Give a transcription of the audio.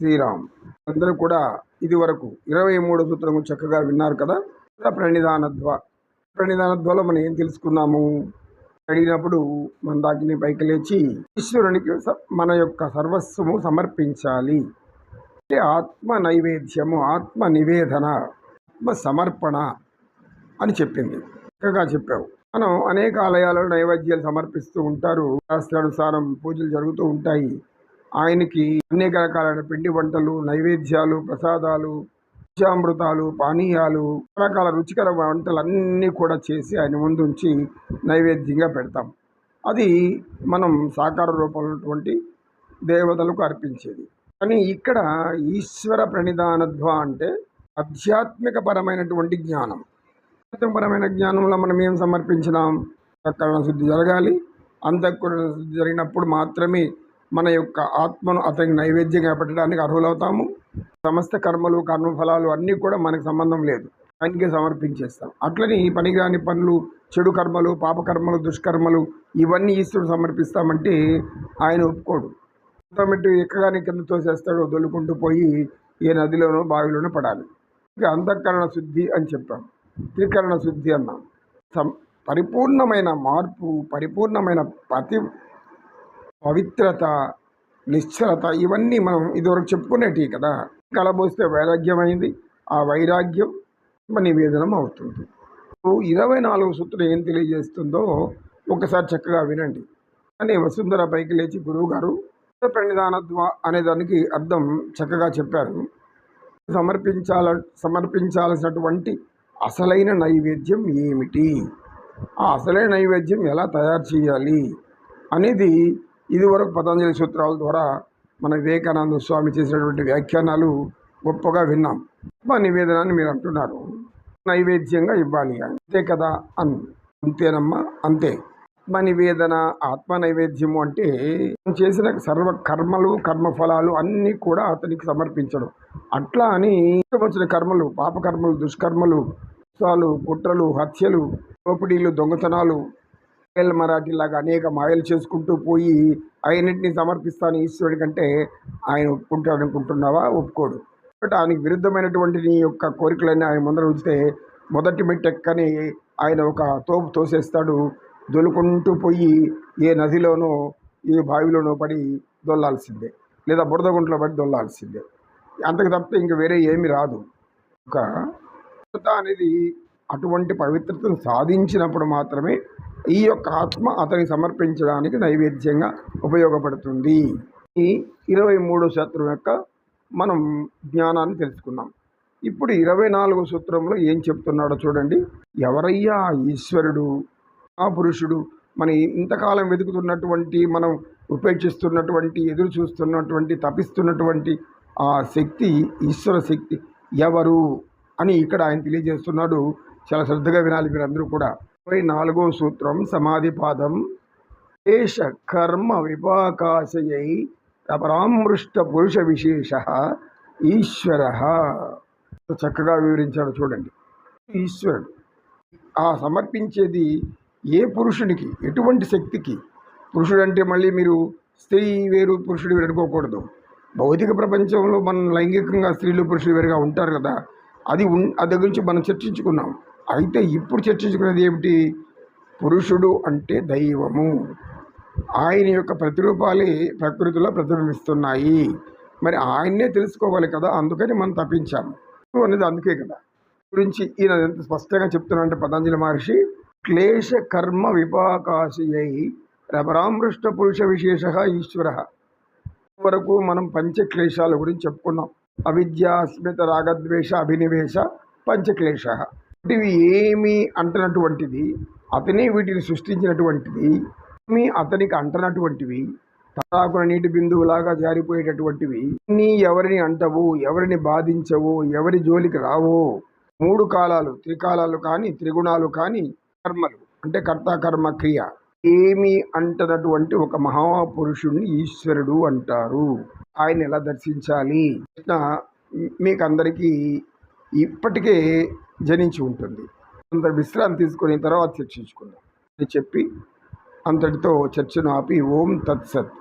శ్రీరామ్. అందరూ కూడా ఇది వరకు ఇరవై మూడు సూత్రము చక్కగా విన్నారు కదా? ప్రణిధానధ్వ ప్రణిధానధ్వలో మనం ఏం తెలుసుకున్నాము? అడిగినప్పుడు మన దాకిని పైకి లేచి ఈశ్వరునికి స- మన యొక్క సర్వస్వము సమర్పించాలి. అంటే ఆత్మ నైవేద్యము ఆత్మ నివేదన ఆత్మ సమర్పణ అని చెప్పింది. చక్కగా చెప్పావు. మనం అనేక ఆలయాలలో నైవేద్యాలు సమర్పిస్తూ ఉంటారు. శాస్త్రానుసారం పూజలు జరుగుతూ ఉంటాయి. ఆయనకి అనేక రకాలైన పిండి వంటలు నైవేద్యాలు ప్రసాదాలు పంచామృతాలు పానీయాలు రకరకాల రుచికర వంటలన్నీ కూడా చేసి ఆయన ముందు ఉంచి నైవేద్యంగా పెడతాం. అది మనం సాకార రూపంలో ఉన్నటువంటి దేవతలకు అర్పించేది. కానీ ఇక్కడ ఈశ్వర ప్రణిధానధ్వ అంటే ఆధ్యాత్మిక పరమైనటువంటి జ్ఞానం. ఆధ్యాత్మికపరమైన జ్ఞానంలో మనం ఏం సమర్పించినాం? అంతఃకరణ శుద్ధి జరగాలి. అంతఃకరణ శుద్ధి జరిగినప్పుడు మాత్రమే మన యొక్క ఆత్మను అతనికి నైవేద్యంగా పెట్టడానికి అర్హులవుతాము. సమస్త కర్మలు కర్మఫలాలు అన్నీ కూడా మనకు సంబంధం లేదు. ఆయనకే సమర్పించేస్తాం. అట్లని ఈ పనికిరాని పనులు చెడు కర్మలు పాపకర్మలు దుష్కర్మలు ఇవన్నీ ఈశ్వరుడు సమర్పిస్తామంటే ఆయన ఒప్పుకోడు. ఆటోమేటిక్ ఎక్కగానే కింద తోసేస్తాడు దొల్లుకుంటూ పోయి ఏ నదిలోనో బావిలోనో పడాలి. ఇక అంతఃకరణ శుద్ధి అని చెప్పాం. త్రికరణ శుద్ధి అన్నాం. సం పరిపూర్ణమైన మార్పు పరిపూర్ణమైన పతి పవిత్రత నిశ్చలత ఇవన్నీ మనం ఇదివరకు చెప్పుకునేటివి కదా. కలబోస్తే వైరాగ్యమైంది. ఆ వైరాగ్యం నివేదనం అవుతుంది. ఇరవై నాలుగు సూత్రం ఏం తెలియజేస్తుందో ఒకసారి చక్కగా వినండి. అని వసుంధర పైకి లేచి గురువుగారు ప్రణిధానత్వ అనే దానికి అర్థం చక్కగా చెప్పారు. సమర్పించాల సమర్పించాల్సినటువంటి అసలైన నైవేద్యం ఏమిటి? ఆ అసలైన నైవేద్యం ఎలా తయారు చేయాలి? అనేది ఇదివరకు పతంజలి సూత్రాల ద్వారా మన వివేకానంద స్వామి చేసినటువంటి వ్యాఖ్యానాలు గొప్పగా విన్నాం. మా నివేదనాన్ని మీరు అంటున్నారు. నైవేద్యంగా ఇవ్వాలి అంతే కదా అన్ అంతేనమ్మా అంతే. ఆత్మ నివేదన ఆత్మ నైవేద్యము అంటే చేసిన సర్వ కర్మలు కర్మఫలాలు అన్నీ కూడా అతనికి సమర్పించడం. అట్లా అని వచ్చిన కర్మలు పాపకర్మలు దుష్కర్మలు సాలు కుట్రలు హత్యలు దోపిడీలు దొంగతనాలు మాయల మరాఠీలాగా అనేక మాయలు చేసుకుంటూ పోయి ఆయన్నింటినీ సమర్పిస్తాను ఈశ్వరుడి కంటే ఆయన ఒప్పుకుంటాడు అనుకుంటున్నావా? ఒప్పుకోడు. కాబట్టి ఆయనకి విరుద్ధమైనటువంటి నీ యొక్క కోరికలన్నీ ఆయన ముందర ఉంచితే మొదటి మెట్టెక్కని ఆయన ఒక తోపు తోసేస్తాడు. దొలుకుంటూ పోయి ఏ నదిలోనో ఏ బావిలోనో పడి దొల్లాల్సిందే. లేదా బురద గుంట్లో పడి దొల్లాల్సిందే. అంతకు తప్పితే ఇంక వేరే ఏమి రాదు. ఒక అనేది అటువంటి పవిత్రతను సాధించినప్పుడు మాత్రమే ఈ యొక్క ఆత్మ అతనికి సమర్పించడానికి నైవేద్యంగా ఉపయోగపడుతుంది. ఈ ఇరవై మూడో సూత్రం యొక్క మనం జ్ఞానాన్ని తెలుసుకున్నాం. ఇప్పుడు ఇరవై నాలుగో సూత్రంలో ఏం చెప్తున్నాడో చూడండి. ఎవరయ్యా ఈశ్వరుడు ఆ పురుషుడు మన ఇంతకాలం వెతుకుతున్నటువంటి మనం ఉపేక్షిస్తున్నటువంటి ఎదురు చూస్తున్నటువంటి తపిస్తున్నటువంటి ఆ శక్తి ఈశ్వర శక్తి ఎవరు అని ఇక్కడ ఆయన తెలియజేస్తున్నాడు. చాలా శ్రద్ధగా వినాలి మీరందరూ కూడా. ఇరవై నాలుగో సూత్రం సమాధిపాదం దేశ కర్మ విపాకాశయై అపరామృష్ట పురుష విశేష ఈశ్వర. చక్కగా వివరించాడు చూడండి. ఈశ్వరుడు. ఆ సమర్పించేది ఏ పురుషునికి? ఎటువంటి శక్తికి? పురుషుడు అంటే మళ్ళీ మీరు స్త్రీ వేరు పురుషుడు వేరు అనుకోకూడదు. భౌతిక ప్రపంచంలో మనం లైంగికంగా స్త్రీలు పురుషులు వేరుగా ఉంటారు కదా. అది ఉన్ అది గురించి మనం చర్చించుకున్నాం. అయితే ఇప్పుడు చర్చించుకునేది ఏమిటి? పురుషుడు అంటే దైవము. ఆయన యొక్క ప్రతిరూపాలే ప్రకృతిలో ప్రతిబింబిస్తున్నాయి. మరి ఆయన్నే తెలుసుకోవాలి కదా అందుకని మనం తప్పించాము అనేది అందుకే కదా. గురించి ఈయన ఎంత స్పష్టంగా చెప్తున్నాడంటే పతంజలి మహర్షి క్లేశ కర్మ విపాకాశయై రపరామృష్ట పురుష విశేష ఈశ్వర. వరకు మనం పంచక్లేశాల గురించి చెప్పుకున్నాం. అవిద్య అస్మిత రాగద్వేష అభినివేశ పంచక్లేశ. ఇవి ఏమి అంటనటువంటిది అతనే వీటిని సృష్టించినటువంటిది ఏమి అతనికి అంటనటువంటివి తటాకుల నీటి బిందువులాగా జారిపోయేటటువంటివి నీ ఎవరిని అంటవు ఎవరిని బాధించవు ఎవరి జోలికి రావు. మూడు కాలాలు త్రికాలాలు కానీ త్రిగుణాలు కానీ కర్మలు అంటే కర్త కర్మ క్రియ. ఏమి అంటనటువంటి ఒక మహాపురుషుణ్ణి ఈశ్వరుడు అంటారు. ఆయన ఎలా దర్శించాలి? కృష్ణ మీకు అందరికీ ఇప్పటికే జనించి ఉంటుంది. అంత విశ్రాంతి తీసుకుని తర్వాత చర్చించుకుందాం అని చెప్పి అంతటితో చర్చను ఆపి ఓం తత్సత్